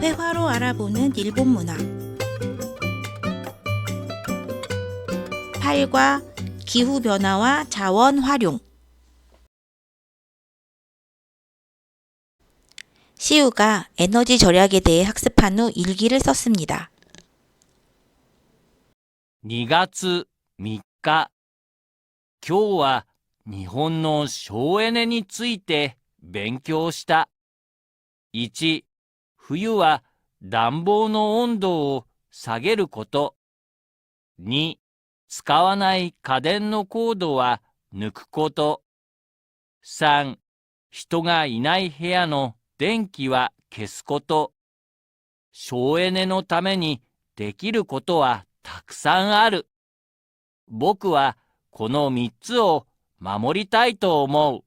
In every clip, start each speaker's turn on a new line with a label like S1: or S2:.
S1: 회화로 알아보는 일본 문화 8과 기후 변화와 자원 활용 시우가 에너지 절약에 대해 학습한 후 일기를 썼습니다.
S2: 2月3日今日は日本の省エネについて勉強した1 冬は暖房の温度を下げること2使わない家電のコードは抜くこと3人がいない部屋の電気は消すこと省エネのためにできることはたくさんある。僕はこの3つを守りたいと思う。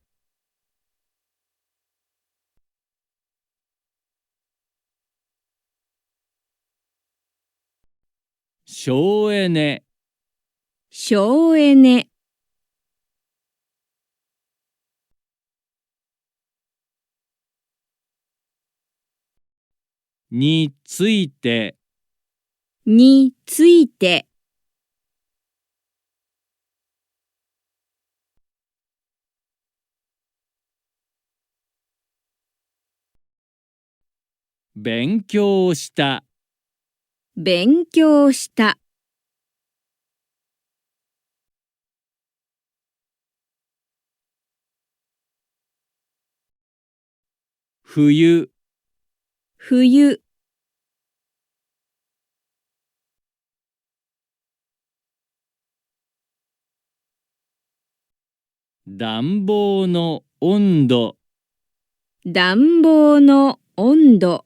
S2: 省エネ。
S3: 省エネ。
S2: について。
S3: について。
S2: 勉強した
S3: 勉強した。
S2: 冬。
S3: 冬。
S2: 暖房の温度。
S3: 暖房の温度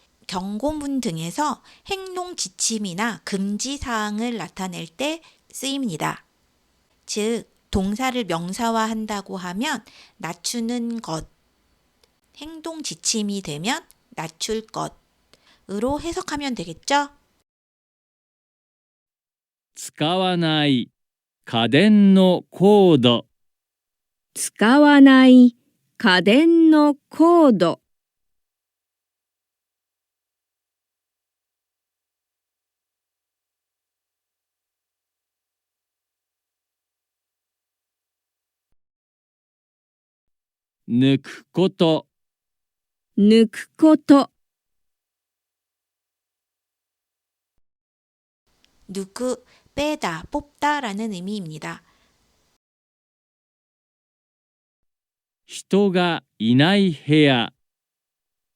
S1: 경고문 등에서 행동 지침이나 금지 사항을 나타낼 때 쓰입니다. 즉, 동사를 명사화한다고 하면 낮추는 것, 행동 지침이 되면 낮출 것으로 해석하면 되겠죠?
S2: 使わない家電のコード
S3: 使わない家電のコード
S2: 抜くこと
S3: 抜くこと
S1: 누구 빼다, 뽑다라는 의미입니다.
S2: 人がいない部屋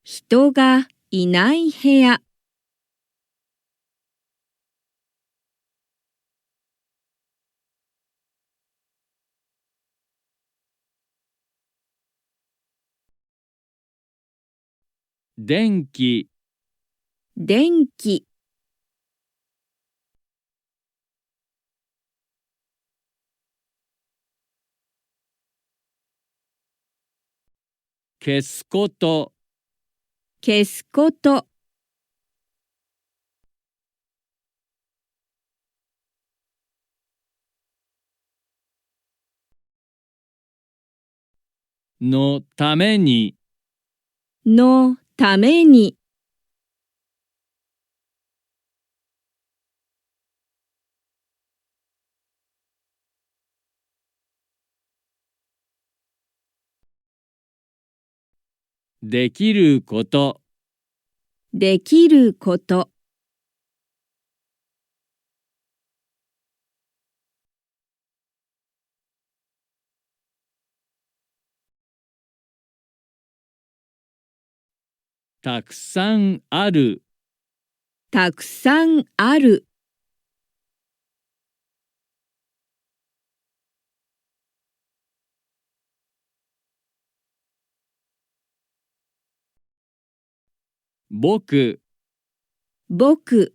S3: 人がいない部屋
S2: 電気。
S3: 電気。
S2: 消すこと。
S3: 消すこと。
S2: のために。
S3: のために。
S2: できること。
S3: できること、
S2: たくさんある。
S3: たくさんある、
S2: 僕、
S3: 僕、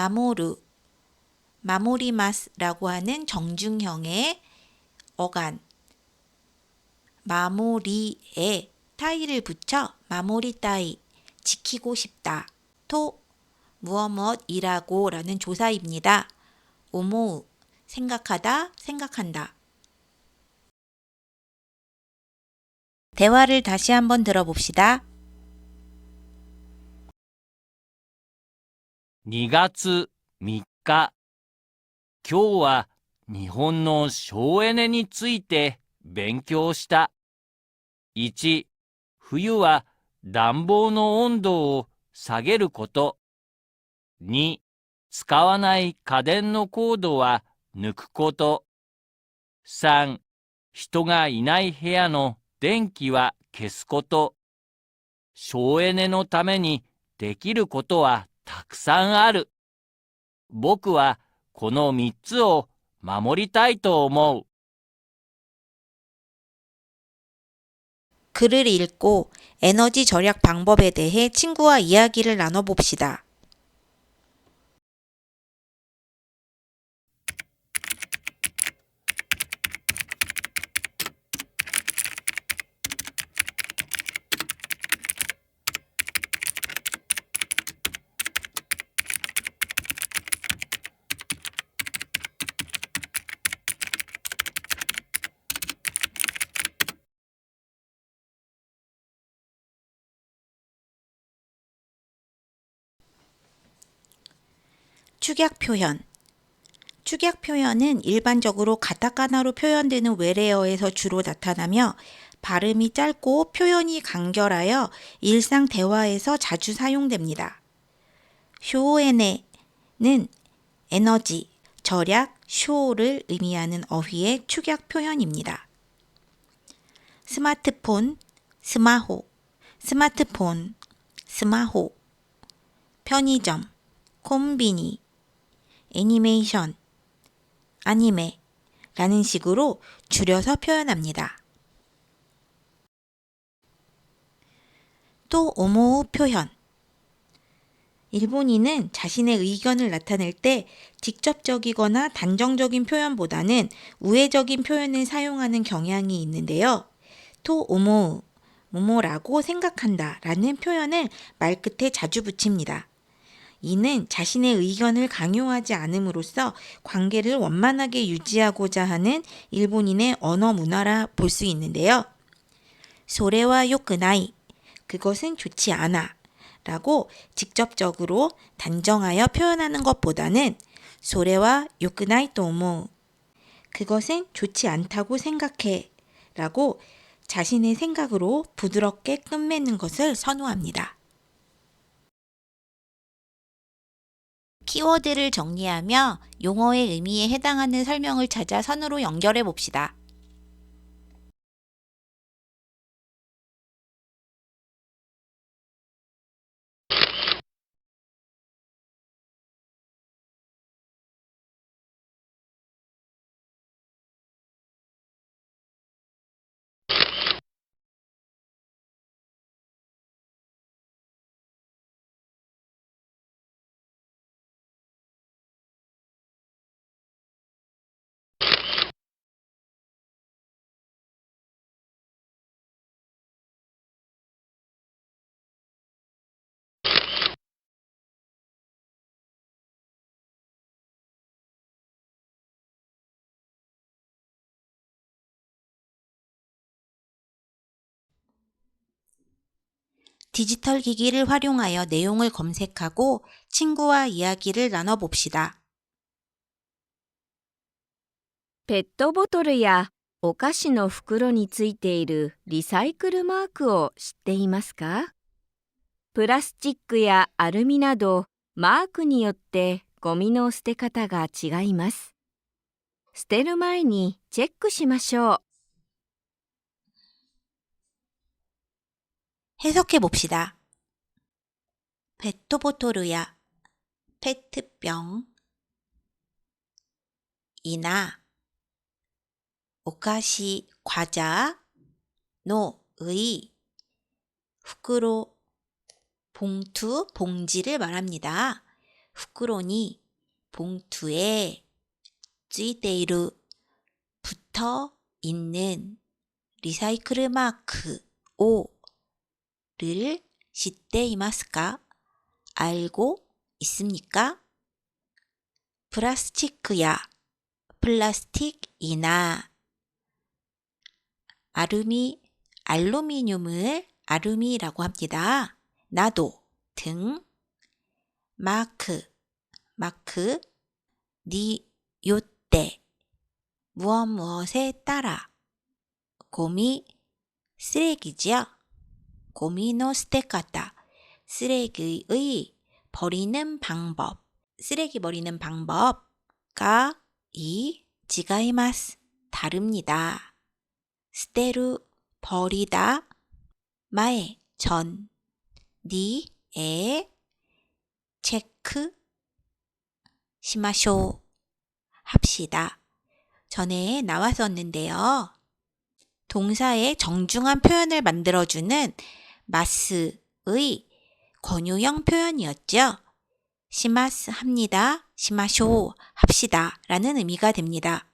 S1: 마모루, 마모리마스라고 하는 정중형의 어간, 마모리에 타이를 붙여 마모리 따이, 지키고 싶다. 토, 무엇 무엇이라고 라는 조사입니다. 오모우, 생각하다, 생각한다. 대화를 다시 한번 들어봅시다.
S2: 2月3日。今日は日本の省エネについて勉強した。1、冬は暖房の温度を下げること。2、使わない家電のコードは抜くこと。3、人がいない部屋の電気は消すこと。省エネのためにできることはたくさんある。僕はこの3つを守りたいと思う。
S1: 글을 읽고 에너지 절약 방법에 대해 친구와 이야기를 나눠봅시다. 축약 표현. 축약 표현은 일반적으로 가타카나로 표현되는 외래어에서 주로 나타나며 발음이 짧고 표현이 간결하여 일상 대화에서 자주 사용됩니다. 쇼에네는 에너지, 절약, 쇼를 의미하는 어휘의 축약 표현입니다. 스마트폰, 스마호, 스마트폰, 스마호, 편의점, 콤비니, 애니메이션, 아니메 라는 식으로 줄여서 표현합니다. 또 오모우 표현. 일본인은 자신의 의견을 나타낼 때 직접적이거나 단정적인 표현보다는 우회적인 표현을 사용하는 경향이 있는데요. 또 오모우, 뭐뭐라고 생각한다 라는 표현을 말끝에 자주 붙입니다. 이는 자신의 의견을 강요하지 않음으로써 관계를 원만하게 유지하고자 하는 일본인의 언어 문화라 볼 수 있는데요. 소레와 요크나이, 그것은 좋지 않아 라고 직접적으로 단정하여 표현하는 것보다는 소레와 요크나이 또모, 그것은 좋지 않다고 생각해 라고 자신의 생각으로 부드럽게 끝맺는 것을 선호합니다. 키워드를 정리하며 용어의 의미에 해당하는 설명을 찾아 선으로 연결해 봅시다. 디지털 기기를 활용하여 내용을 검색하고 친구와 이야기를 나눠봅시다.
S3: ペットボトルやお菓子の袋についているリサイクルマークを知っていますかプラスチックやアルミなどマークによってゴミの捨て方が違います。捨てる前にチェックしましょう。
S1: 해석해 봅시다. 페트보토르야 페트병 이나 오카시 과자 노의 후크로 봉투 봉지를 말합니다. 후크로니 봉투에 쯔이데이루 붙어 있는 리사이클 마크 오 를 시대이마스까? 알고 있습니까? 플라스티크야 플라스틱이나 아루미 알루미늄을 아루미라고 합니다. 나도 등 마크 마크 니 요때 무엇 무엇에 따라 곰이 쓰레기지요. 고미 노 스테카타 쓰레기의 버리는 방법 쓰레기 버리는 방법가 이 지가이마스 다릅니다. 스테루 버리다 마에 전 니에 체크 시마쇼 합시다. 전에 나왔었는데요. 동사의 정중한 표현을 만들어주는 마스의 권유형 표현이었죠. 시마스 합니다. 시마쇼 합시다. 라는 의미가 됩니다.